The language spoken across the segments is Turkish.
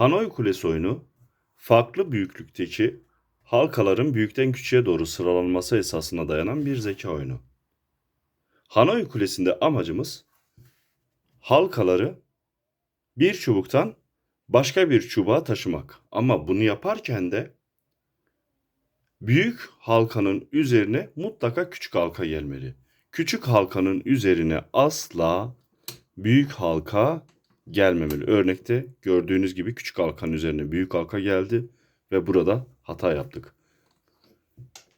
Hanoi Kulesi oyunu farklı büyüklükteki halkaların büyükten küçüğe doğru sıralanması esasına dayanan bir zeka oyunu. Hanoi Kulesi'nde amacımız halkaları bir çubuktan başka bir çubuğa taşımak. Ama bunu yaparken de büyük halkanın üzerine mutlaka küçük halka gelmeli. Küçük halkanın üzerine asla büyük halka gelmemeli. Örnekte gördüğünüz gibi küçük halkanın üzerine büyük halka geldi ve burada hata yaptık.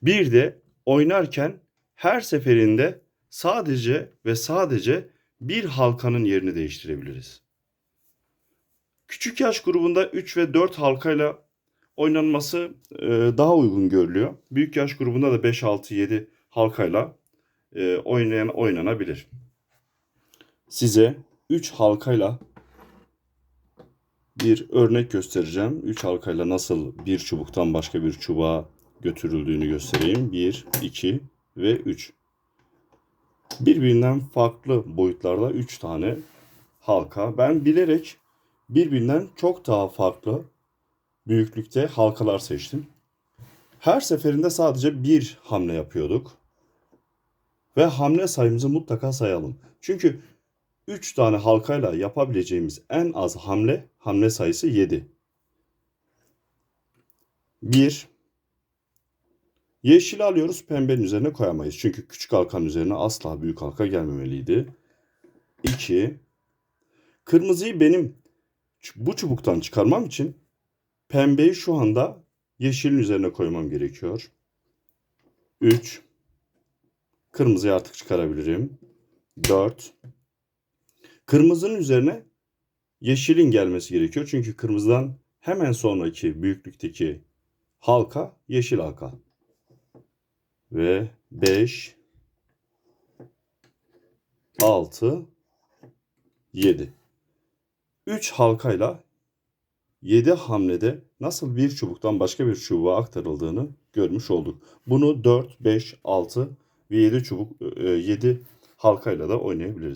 Bir de oynarken her seferinde sadece ve sadece bir halkanın yerini değiştirebiliriz. Küçük yaş grubunda 3 ve 4 halkayla oynanması e, daha uygun görülüyor. Büyük yaş grubunda da 5, 6, 7 halkayla e, oynayan oynanabilir. Size 3 halkayla bir örnek göstereceğim. 3 halkayla nasıl bir çubuktan başka bir çubuğa götürüldüğünü göstereyim. 1, 2 ve 3. Birbirinden farklı boyutlarda 3 tane halka. Ben bilerek birbirinden çok daha farklı büyüklükte halkalar seçtim. Her seferinde sadece bir hamle yapıyorduk. Ve hamle sayımızı mutlaka sayalım. Çünkü 3 tane halkayla yapabileceğimiz en az hamle hamle sayısı 7. 1 Yeşil alıyoruz pembenin üzerine koyamayız. Çünkü küçük halkanın üzerine asla büyük halka gelmemeliydi. 2 Kırmızıyı benim bu çubuktan çıkarmam için pembeyi şu anda yeşilin üzerine koymam gerekiyor. 3 Kırmızıyı artık çıkarabilirim. 4 Kırmızının üzerine yeşilin gelmesi gerekiyor. Çünkü kırmızıdan hemen sonraki büyüklükteki halka yeşil halka. Ve 5 6 7 3 halkayla 7 hamlede nasıl bir çubuktan başka bir çubuğa aktarıldığını görmüş olduk. Bunu 4, 5, 6 ve 7 çubuk 7 halkayla da oynayabiliriz.